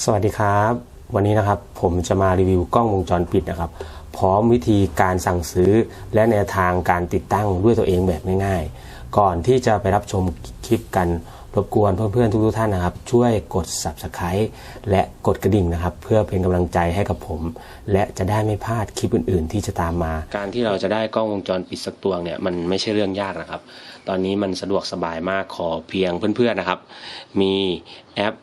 สวัสดีครับ วันนี้นะครับผมจะมารีวิวกล้องวงจรปิดนะครับ พร้อมวิธีการสั่งซื้อและแนวทางการติดตั้งด้วยตัวเองแบบง่ายๆ ก่อนที่จะไปรับชมคลิปกันรบกวนเพื่อนๆทุกๆท่านนะครับ ช่วยกด subscribe และกดกระดิ่งนะครับ เพื่อเป็นกำลังใจให้กับผม และจะได้ไม่พลาดคลิปอื่น ๆ ที่จะตามมา การที่เราจะได้กล้องวงจรปิดสักตัวเนี่ยมันไม่ใช่เรื่องยากนะครับ ตอนนี้มันสะดวกสบายมากขอเพียงเพื่อนๆนะครับ มีแอป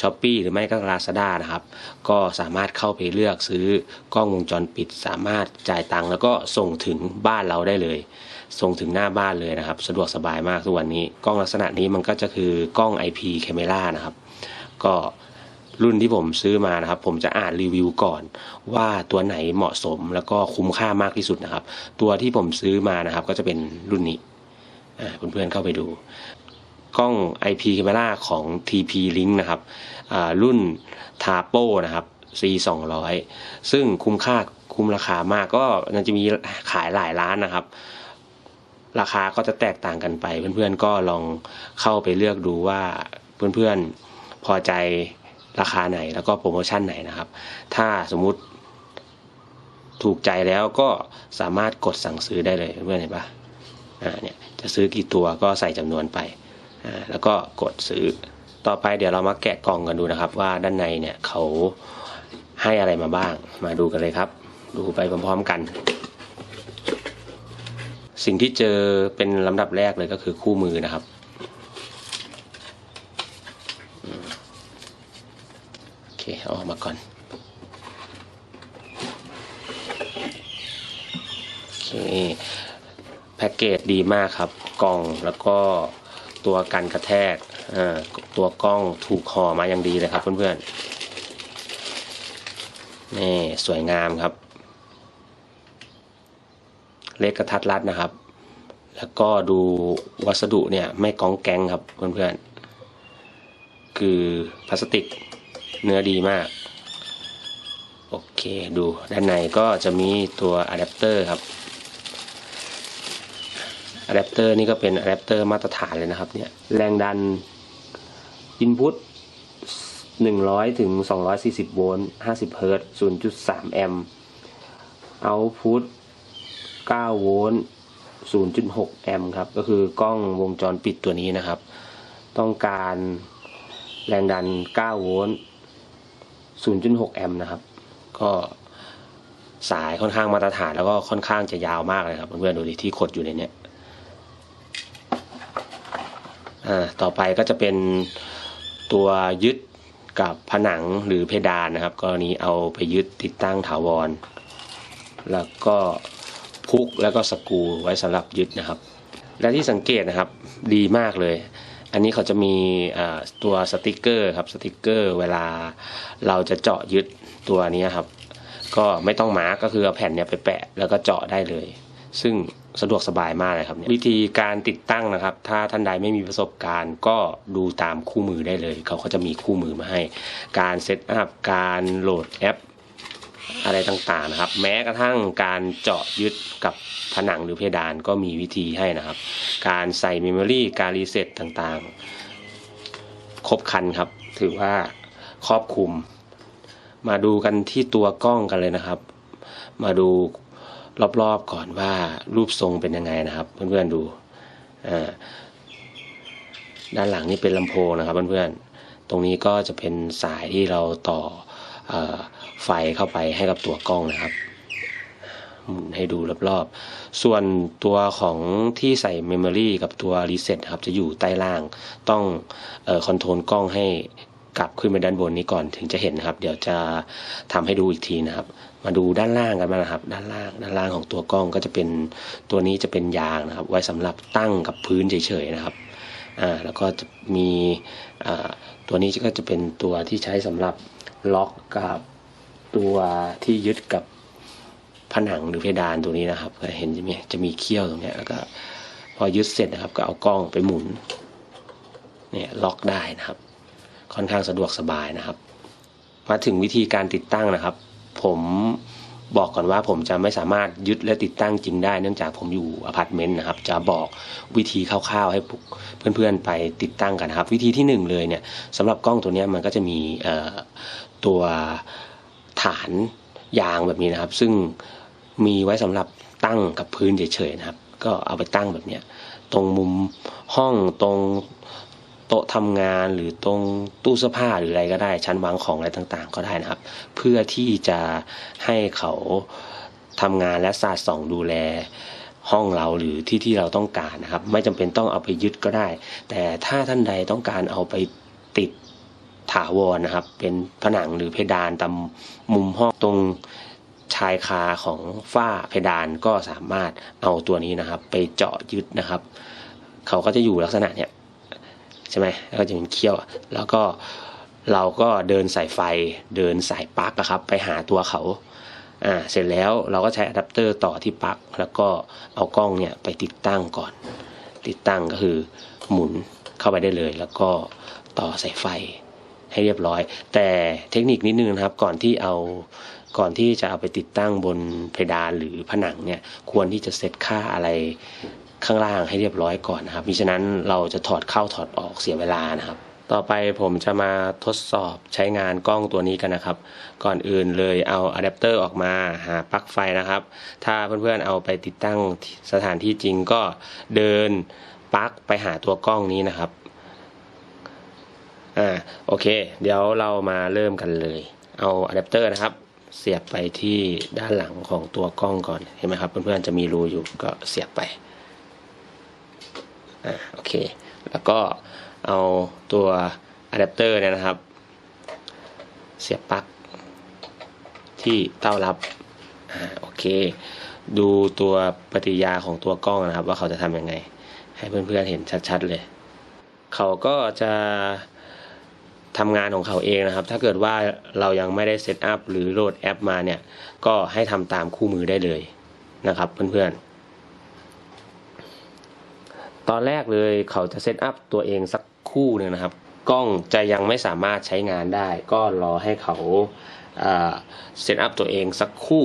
ช้อปปีหรือไม่ก็ Lazada นะครับ ก็สามารถเข้าไปเลือกซื้อกล้องวงจรปิด สามารถจ่ายตังค์แล้วก็ส่งถึงบ้านเราได้เลย ส่งถึงหน้าบ้านเลยนะครับ สะดวกสบายมากทุกวันนี้ กล้องลักษณะนี้มันก็จะคือกล้อง IP Camera นะครับ ก็รุ่นที่ผมซื้อมานะครับ ผมจะอ่านรีวิวก่อน ว่าตัวไหนเหมาะสมแล้วก็คุ้มค่ามากที่สุดนะครับ ตัวที่ผมซื้อมานะครับ ก็จะเป็นรุ่นนี้เพื่อนๆเข้าไปดู กล้อง IP Camera ของ TP Link นะครับรุ่น t a p o นะครับ C 200ซึ่งคุ้มค่าคุ้มราคามากก็มันจะมีขายหลายร้านนะครับ ราคาก็จะแตกต่างกันไป เพื่อนๆก็ลองเข้าไปเลือกดูว่าเพื่อนๆพอใจราคาไหนแล้วก็โปรโมชั่นไหนนะครับ ถ้าสมมุติถูกใจแล้วก็สามารถกดสั่งซื้อได้เลยเพื่อนเห็นปะอ่าเนี่ยจะซื้อกี่ตัวก็ใส่จำนวนไป แล้วก็กดซื้อต่อไปเดี๋ยวเรามาแกะกล่องกันดูนะครับ ว่าด้านในเนี่ยเขาให้อะไรมาบ้าง มาดูกันเลยครับ ดูไปพร้อมๆกัน สิ่งที่เจอเป็นลำดับแรกเลยก็คือคู่มือนะครับ โอเคเอาออกมาก่อนโอเคแพ็กเกจดีมากครับ กล่องแล้วก็ ตัวกันกระแทกตัวกล้องถูกห่อมาอย่างดีเลยครับเพื่อนๆนี่สวยงามครับ เล็กกระทัดรัดนะครับ แล้วก็ดูวัสดุเนี่ยไม่ก้องแกงครับเพื่อนๆ คือพลาสติกเนื้อดีมาก โอเคดูด้านในก็จะมีตัวอะแดปเตอร์ครับ อะแดปเตอร์นี่ก็เป็นอะแดปเตอร์มาตรฐานเลยนะครับเนี่ยแรงดัน Input 100 ถึง 240 โวลต์50 เฮิรตซ์0.3 แอมป์ Output 9โวลต์0.6 แอมป์ครับ ก็คือกล้องวงจรปิดตัวนี้นะครับ ต้องการแรงดัน 9 โวลต์0.6 แอมป์นะครับ ก็สายค่อนข้างมาตรฐานแล้วก็ค่อนข้างจะยาวมากเลยครับเพื่อนๆดูดิที่ขดอยู่ในเนี้ย อ่า ต่อไปก็จะเป็นตัวยึดกับผนังหรือเพดานนะครับกรณีเอาไปยึดติดตั้งถาวร แล้วก็พุกแล้วก็สกูไว้สำหรับยึดนะครับ และที่สังเกตนะครับดีมากเลย อันนี้เขาจะมีตัวสติกเกอร์ครับสติกเกอร์เวลาเราจะเจาะยึดตัวนี้ครับ ก็ไม่ต้องมาร์กก็คือเอาแผ่นเนี้ยไปแปะแล้วก็เจาะได้เลย ซึ่ง สะดวกสบายมากเลยครับ วิธีการติดตั้งนะครับ ถ้าท่านใดไม่มีประสบการณ์ก็ดูตามคู่มือได้เลย เขาก็จะมีคู่มือมาให้ การเซตอัพการโหลดแอป อะไรต่างๆนะครับ แม้กระทั่งการเจาะยึดกับผนังหรือเพดานก็มีวิธีให้นะครับ การใส่เมมโมรีการรีเซ็ตต่างๆ ครบครันครับ ถือว่าครอบคลุม มาดูกันที่ตัวกล้องกันเลยนะครับ มาดู รอบๆก่อนว่ารูปทรงเป็นยังไงนะครับ เพื่อนๆดูอ่าด้านหลังนี่เป็นลำโพงนะครับเพื่อนๆตรงนี้ก็จะเป็นสายที่เราต่ออไฟเข้าไปให้กับตัวกล้องนะครับหมุนให้ดูรอบๆ ส่วนตัวของที่ใส่เมมโมรีกับตัวรีเซ็ตครับจะอยู่ใต้ล่าง ต้องออคอนโทรลกล้องให้ กลับขึ้นไปด้านบนนี้ก่อนถึงจะเห็นนะครับ เดี๋ยวจะทำให้ดูอีกทีนะครับ มาดูด้านล่างกันบ้างนะครับ ด้านล่างด้านล่างของตัวกล้องก็จะเป็นตัวนี้จะเป็นยางนะครับ ไว้สำหรับตั้งกับพื้นเฉยๆนะครับอ่าแล้วก็จะมีอ่าตัวนี้ก็จะเป็นตัวที่ใช้สำหรับล็อกกับตัวที่ยึดกับผนังหรือเพดานตัวนี้นะครับก็เห็นใช่ไหมจะมีเขี้ยวตรงเนี้ยแล้วก็พอยึดเสร็จนะครับ ก็เอากล้องไปหมุนเนี่ยล็อกได้นะครับ ค่อนข้างสะดวกสบายนะครับ มาถึงวิธีการติดตั้งนะครับ ผมบอกก่อนว่าผมจะไม่สามารถยึดและติดตั้งจริงได้ เนื่องจากผมอยู่อพาร์ตเมนต์นะครับ จะบอกวิธีคร่าวๆให้เพื่อนๆไปติดตั้งกันนะครับ วิธีที่หนึ่งเลยเนี่ยสำหรับกล้องตัวนี้มันก็จะมีตัวฐานยางแบบนี้นะครับ ซึ่งมีไว้สำหรับตั้งกับพื้นเฉยๆนะครับ ก็เอาไปตั้งแบบเนี้ยตรงมุมห้องตรง ต๊ะทำงานหรือตรงตู้เสื้อผ้าหรืออะไรก็ได้ ชั้นวางของอะไรต่างๆ ก็ได้นะครับ เพื่อที่จะให้เขาทำงานและสาดส่องดูแลห้องเราหรือที่ที่เราต้องการนะครับ ไม่จำเป็นต้องเอาไปยึดก็ได้ แต่ถ้าท่านใดต้องการเอาไปติดถาวรนะครับ เป็นผนังหรือเพดานตามมุมห้องตรงชายคาของฝ้าเพดานก็สามารถเอาตัวนี้นะครับ ไปเจาะยึดนะครับ เขาก็จะอยู่ลักษณะเนี้ย ใช่ไหมแล้วก็จะเป็นเขี้ยว แล้วก็เราก็เดินสายไฟเดินสายปลั๊กอะครับ ไปหาตัวเขาอ่าเสร็จแล้วเราก็ใช้อะแดปเตอร์ต่อที่ปลั๊กแล้วก็เอากล้องเนี่ยไปติดตั้งก่อน ติดตั้งก็คือหมุนเข้าไปได้เลย แล้วก็ต่อสายไฟให้เรียบร้อย แต่เทคนิคนิดนึงนะครับก่อนที่เอาก่อนที่จะเอาไปติดตั้งบนเพดานหรือผนังเนี่ยควรที่จะเซตค่าอะไร ข้างล่างให้เรียบร้อยก่อนนะครับมิฉะนั้นเราจะถอดเข้าถอดออกเสียเวลานะครับ ต่อไปผมจะมาทดสอบใช้งานกล้องตัวนี้กันนะครับ ก่อนอื่นเลยเอาอะแดปเตอร์ออกมาหาปลั๊กไฟนะครับ ถ้าเพื่อนๆเอาไปติดตั้งสถานที่จริงก็เดินปลั๊กไปหาตัวกล้องนี้นะครับอ่าโอเค เดี๋ยวเรามาเริ่มกันเลย เอาอะแดปเตอร์นะครับ เสียบไปที่ด้านหลังของตัวกล้องก่อนเห็นไหมครับเพื่อนๆจะมีรูอยู่ก็เสียบไป อ่าโอเค แล้วก็เอาตัวอะแดปเตอร์เนี่ยนะครับ เสียบปลั๊กที่เต้ารับอ่าโอเค ดูตัวปฏิยาของตัวกล้องนะครับ ว่าเขาจะทำยังไง ให้เพื่อนๆเห็นชัดๆเลย เขาก็จะทำงานของเขาเองนะครับ ถ้าเกิดว่าเรายังไม่ได้เซตอัพหรือโหลดแอปมาเนี่ย ก็ให้ทำตามคู่มือได้เลยนะครับเพื่อนๆ ตอนแรกเลยเขาจะเซตอัพตัวเองสักคู่หนึ่งนะครับ กล้องจะยังไม่สามารถใช้งานได้ ก็รอให้เขาเซตอัพตัวเองสักคู่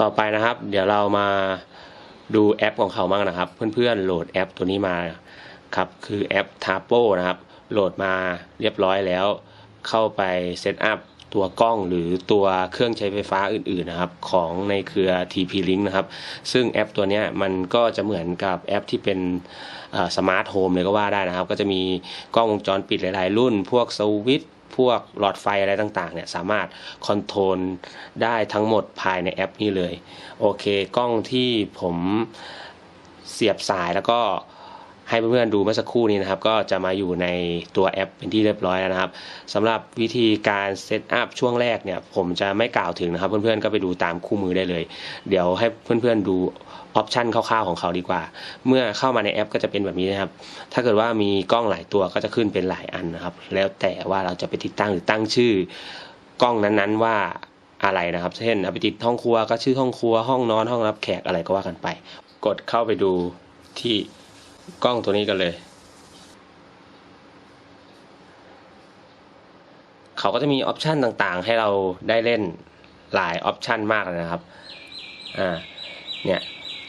ต่อไปนะครับ เดี๋ยวเรามาดูแอปของเขาบ้างนะครับ เพื่อนๆโหลดแอปตัวนี้มาครับคือแอป t a p o นะครับ โหลดมาเรียบร้อยแล้ว เข้าไปเซตอัพ ตัวกล้องหรือตัวเครื่องใช้ไฟฟ้าอื่นๆนะครับของในเครือ TP-Link นะครับ ซึ่งแอปตัวนี้มันก็จะเหมือนกับแอปที่เป็นสมาร์ทโฮมเลยก็ว่าได้นะครับ ก็จะมีกล้องวงจรปิดหลาย ๆ รุ่น พวกสวิตช์พวกหลอดไฟอะไรต่างๆเนี่ยสามารถคอนโทรลได้ทั้งหมดภายในแอปนี้เลย โอเค กล้องที่ผมเสียบสายแล้วก็ ให้เพื่อนๆดูเมื่อสักครู่นี้นะครับ ก็จะมาอยู่ในตัวแอปเป็นที่เรียบร้อยแล้วนะครับสำหรับวิธีการเซตอัพช่วงแรกเนี่ย ผมจะไม่กล่าวถึงนะครับ เพื่อนๆก็ไปดูตามคู่มือได้เลย เดี๋ยวให้เพื่อนๆดูออปชันคร่าวๆของเขาดีกว่า เมื่อเข้ามาในแอปก็จะเป็นแบบนี้นะครับ ถ้าเกิดว่ามีกล้องหลายตัวก็จะขึ้นเป็นหลายอันนะครับ แล้วแต่ว่าเราจะไปติดตั้งหรือตั้งชื่อกล้องนั้นๆว่าอะไรนะครับ เช่นเอาไปติดห้องครัวก็ชื่อห้องครัว ห้องนอนห้องรับแขกอะไรก็ว่ากันไป กดเข้าไปดูที่ กล้องตัวนี้กันเลย เขาก็จะมีออปชันต่างๆ ให้เราได้เล่นหลายออปชันมากเลยนะครับ อ่า เนี่ย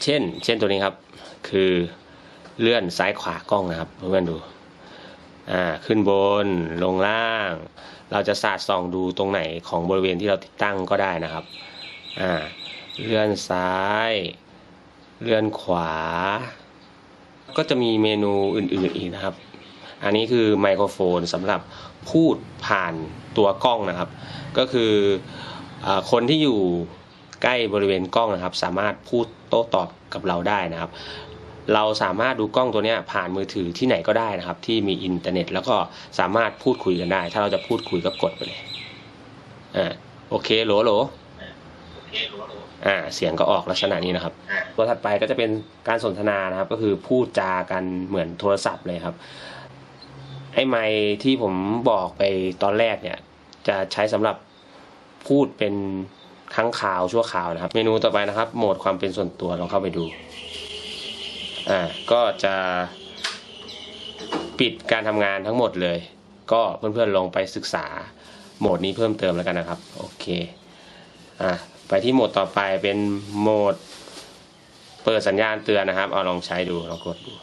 เช่น เช่นตัวนี้ครับ คือเลื่อนซ้ายขวากล้องนะครับเพื่อนๆดู อ่า ขึ้นบน ลงล่าง เราจะสาดส่องดูตรงไหนของบริเวณที่เราติดตั้งก็ได้นะครับ อ่า เลื่อนซ้าย เลื่อนขวา ก็จะมีเมนูอื่นๆอีกนะครับ อันนี้คือไมโครโฟนสำหรับพูดผ่านตัวกล้องนะครับ ก็คืออคนที่อยู่ใกล้บริเวณกล้องนะครับ สามารถพูดโต้ตอบกับเราได้นะครับ เราสามารถดูกล้องตัวนี้ผ่านมือถือที่ไหนก็ได้นะครับ ที่มีอินเทอร์เน็ต แล้วก็สามารถพูดคุยกันได้ ถ้าเราจะพูดคุยก็กดไปเลยอ่าโอเคโหลโหลอ่าเสียงก็ออกลักษณะนี้นะครับตัวถัดไปก็จะเป็นการสนทนานะครับ ก็คือพูดจากันเหมือนโทรศัพท์เลยครับ ไอ้ไมค์ที่ผมบอกไปตอนแรกเนี่ย จะใช้สำหรับพูดเป็นครั้งคราวชั่วคราวนะครับ เมนูต่อไปนะครับ โหมดความเป็นส่วนตัวลองเข้าไปดูอ่าก็จะปิดการทำงานทั้งหมดเลย ก็เพื่อนๆลองไปศึกษาโหมดนี้เพิ่มเติมแล้วกันนะครับ โอเคอะ ไปที่โหมดต่อไปเป็นโหมด เปิดสัญญาณเตือนนะครับ เอาลองใช้ดูลองกดดู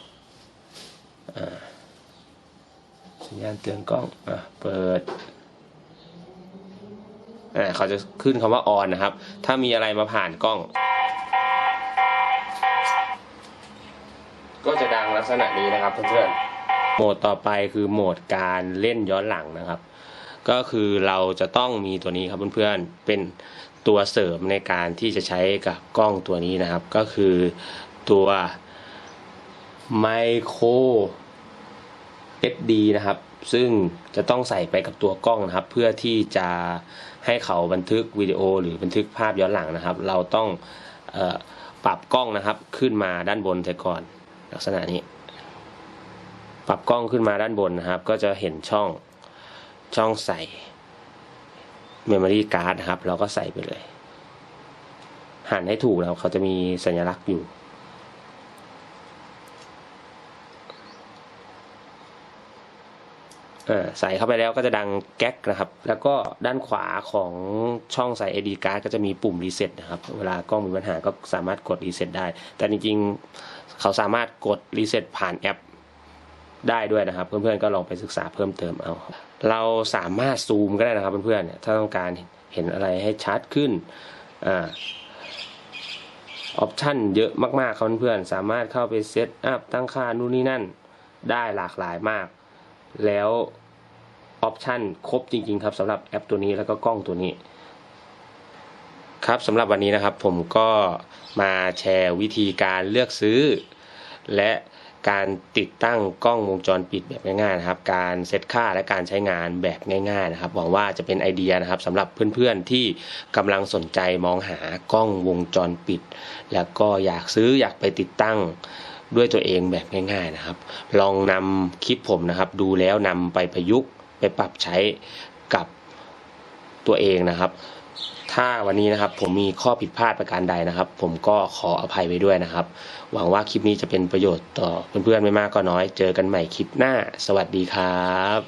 สัญญาณเตือนกล้องอเปิดเขาจะขึ้นคำว่าออนนะครับ ถ้ามีอะไรมาผ่านกล้อง ก็จะดังลักษณะนี้นะครับเพื่อนๆโหมดต่อไปคือโหมดการเล่นย้อนหลังนะครับ ก็คือเราจะต้องมีตัวนี้ครับเพื่อนๆเป็นตัวเสริมในการที่จะใช้กับกล้องตัวนี้นะครับ ก็คือตัวไมโคร SD นะครับ ซึ่งจะต้องใส่ไปกับตัวกล้องนะครับ เพื่อที่จะให้เขาบันทึกวิดีโอหรือบันทึกภาพย้อนหลังนะครับ เราต้องออปรับกล้องนะครับขึ้นมาด้านบนแต่ก่อน ลักษณะนี้ ปรับกล้องขึ้นมาด้านบนนะครับ ก็จะเห็นช่อง ช่องใส่ Memory Card นะครับ เราก็ใส่ไปเลย หันให้ถูกนะครับเขาจะมีสัญลักษณ์อยู่ ใส่เข้าไปแล้วก็จะดังแก๊กนะครับ แล้วก็ด้านขวาของช่องใส่ AD card ก็จะมีปุ่มรีเซ็ตนะครับ เวลากล้องมีปัญหาก็สามารถกดรีเซ็ตได้ แต่จริงๆ เขาสามารถกดรีเซ็ตผ่านแอปได้ด้วยนะครับ เพื่อนๆก็ลองไปศึกษาเพิ่มเติมเอา เราสามารถซูมก็ได้นะครับเพื่อนๆเนี่ยถ้าต้องการเห็นอะไรให้ชัดขึ้นอ่าออปชันเยอะมากๆครับเพื่อนๆสามารถเข้าไปเซตอัพตั้งค่านู่นนี่นั่นได้หลากหลายมาก แล้วออปชันครบจริง ๆ ครับสำหรับแอปตัวนี้แล้วก็กล้องตัวนี้ครับสำหรับวันนี้นะครับผมก็มาแชร์วิธีการเลือกซื้อ และ การติดตั้งกล้องวงจรปิดแบบง่ายๆนะครับ การเซตค่าและการใช้งานแบบง่ายๆนะครับ หวังว่าจะเป็นไอเดียนะครับสำหรับเพื่อนๆที่กำลังสนใจมองหากล้องวงจรปิด แล้วก็อยากซื้ออยากไปติดตั้งด้วยตัวเองแบบง่าย ๆนะครับ ลองนำคลิปผมนะครับ ดูแล้วนำไปประยุกต์ไปปรับใช้กับตัวเองนะครับ ถ้าวันนี้นะครับผมมีข้อผิดพลาดประการใดนะครับ ผมก็ขออภัยไว้ด้วยนะครับ หวังว่าคลิปนี้จะเป็นประโยชน์ต่อเพื่อนๆไม่มากก็น้อย เจอกันใหม่คลิปหน้า สวัสดีครับ